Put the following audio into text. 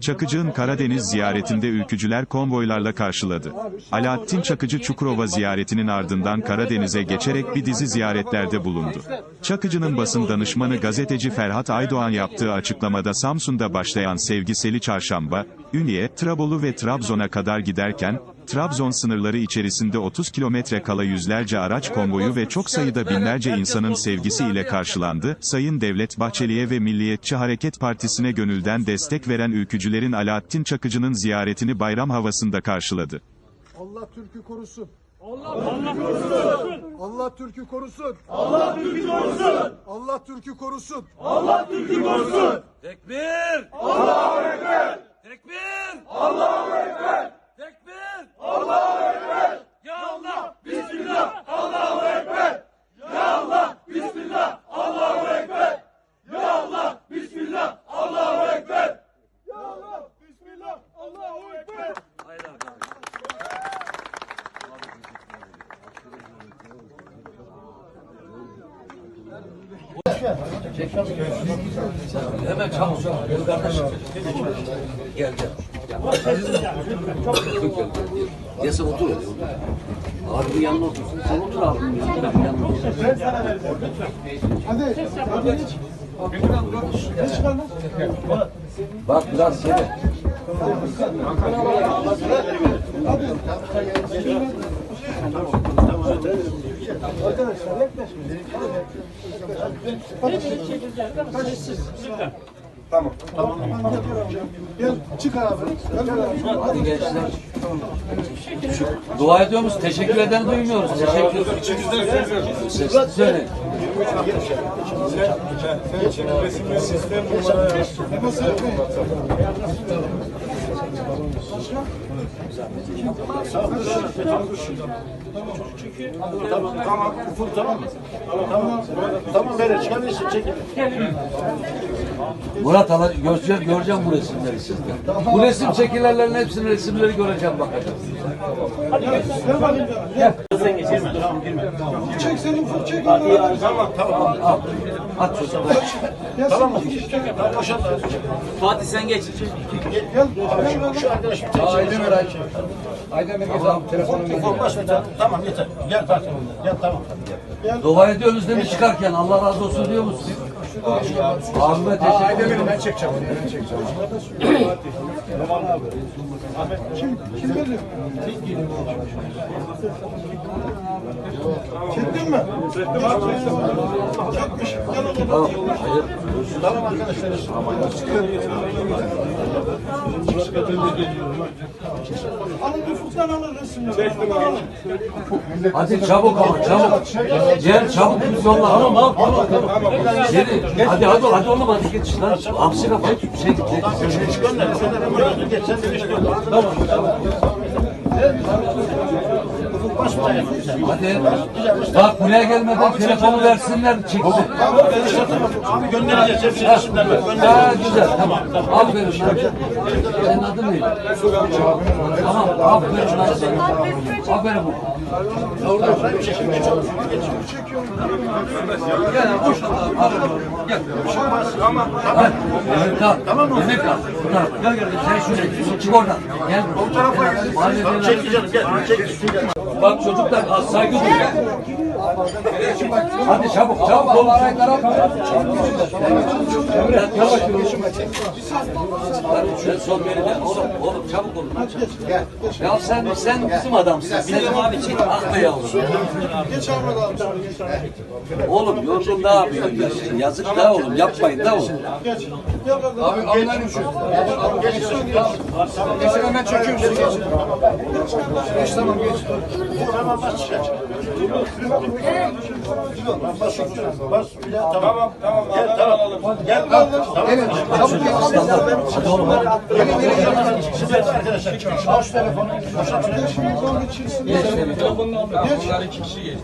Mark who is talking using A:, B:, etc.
A: Çakıcı'nın Karadeniz ziyaretinde ülkücüler konvoylarla karşıladı. Alaaddin Çakıcı Çukurova ziyaretinin ardından Karadeniz'e geçerek bir dizi ziyaretlerde bulundu. Çakıcı'nın basın danışmanı gazeteci Ferhat Aydoğan yaptığı açıklamada Samsun'da başlayan sevgiseli çarşamba, Ünye, Trabolu ve Trabzon'a kadar giderken, Trabzon sınırları içerisinde 30 kilometre kala yüzlerce araç konvoyu ve çok sayıda binlerce insanın sevgisiyle karşılandı. Sayın Devlet Bahçeli'ye ve Milliyetçi Hareket Partisi'ne gönülden destek veren ülkücülerin Alaaddin Çakıcı'nın ziyaretini bayram havasında karşıladı.
B: Allah Türk'ü korusun. Allah Türk'ü korusun. Allah Türk'ü korusun. Allah Türk'ü korusun. Allah Türk'ü korusun.
C: Tekbir! Allahu Ekber! Tekbir! Allahu Ekber! Tekbir! Allahu Ekber! Ya Allah! Bismillah! Allahu Ekber! Ya Allah! Bismillah! Allahu Ekber! Ya Allah! Bismillah! Allahu Ekber!
B: Ya Allah, Bismillah, Allahu Ekber.
C: Haydi arkadaşlar. Hemen çabuk çabuk. Kardeşim. Gel gel. Gel sen otur. Abi bir yanına otursun. Sen otur abi. Ben bir yanına otur.
B: Hadi, hadi geç. Geç çıkar lan.
C: Bak biraz şey.
B: Arkadaşlar yaklaşmayın. Tamam. Tamam. Gel, çık abi. Gel, gel.
C: Hadi gençler. Dua ediyor musun? Teşekkür eden duymuyoruz. Teşekkür Sesli söyle.
D: Tamam, ufuk tamam mı? Tamam, tamam böyle çıkabilirsin, çekin.
C: Murat hala göreceğim, göreceğim bu resimleri sizde. Bu resim çekilenlerin hepsinin resimleri göreceğim bakacağım.
B: Gel bakayım. Gel. Çek sen ufuk çek. onları.
D: Tamam, tamam.
C: Al. At.
B: Gel
D: Tamam
B: sen
D: mı?
B: çek.
D: Tamam, boşalt.
C: Fatih sen geç.
B: Gel. Gel.
D: Şu arkadaş bir Aydemir Ayçi. Aydemir tamam, telefonum Ufuk baş bir tane. Tamam yeter. Gel Fatih. Gel tamam. Gel.
C: Dua ediyorsunuz değil mi çıkarken? Allah razı olsun diyor musun? Abime teşekkür ederim.
D: Ben çekeceğim. Ben çekeceğim.
B: Kim, kim geliyor? Çektin mi? Çektim abi. Çekmiş. Gel.
C: Tamam. Hayır.
D: Tamam arkadaşlar.
B: Alın ufuktan alın resimleri. Çektim abi.
C: Hadi çabuk ama çabuk. Cem çabuk biz yolla. Tamam al tamam tamam. Geri. Hadi hadi hadi oğlum hadi geç lan. Hamsi kafa. Şey
D: geç. Sen de geç gönder. Tamam. Ufuk baş bir tane.
C: Hadi. Bak buraya gelmeden telefonu versinler çeksin.
D: Abi göndereceğiz. Hepsini resimler ver.
C: Ha güzel tamam. Aferin lan. Senin adın neydi? Tamam aferin sana. Aferin bu. Gel abi boş al. Al. Gel.
D: Tamam.
C: Al. Tamam mı? Mehmet al. Gel gel. Sen şuraya. Çık oradan. Gel. Bu tarafa gel.
D: Çek canım gel. Çek.
C: Bak çocuklar az saygı duyun. Hadi çabuk çabuk oğlum. Emre yavaş yürü. Sol beni de oğlum oğlum çabuk olun. Ya sen sen bizim adamsın. Bizim abi çek ah be yavrum.
B: Geç Ahmet abi.
C: Oğlum yorgun ne yapıyorsun ya? Yazık da oğlum yapmayın da oğlum.
B: Abi anlayın şu. Geçin hemen çekiyorsun. Geç. Geç tamam geç.
D: Tamam bas. Bas. Bas. Tamam. Tamam. Gel tamam. Gel. Tamam.
B: Çabuk gel.
C: Hadi oğlum hadi.
D: Şimdi arkadaşlar. Boş telefonu. Boş
B: zor geçirsin.
C: Geç seni.
B: Geç.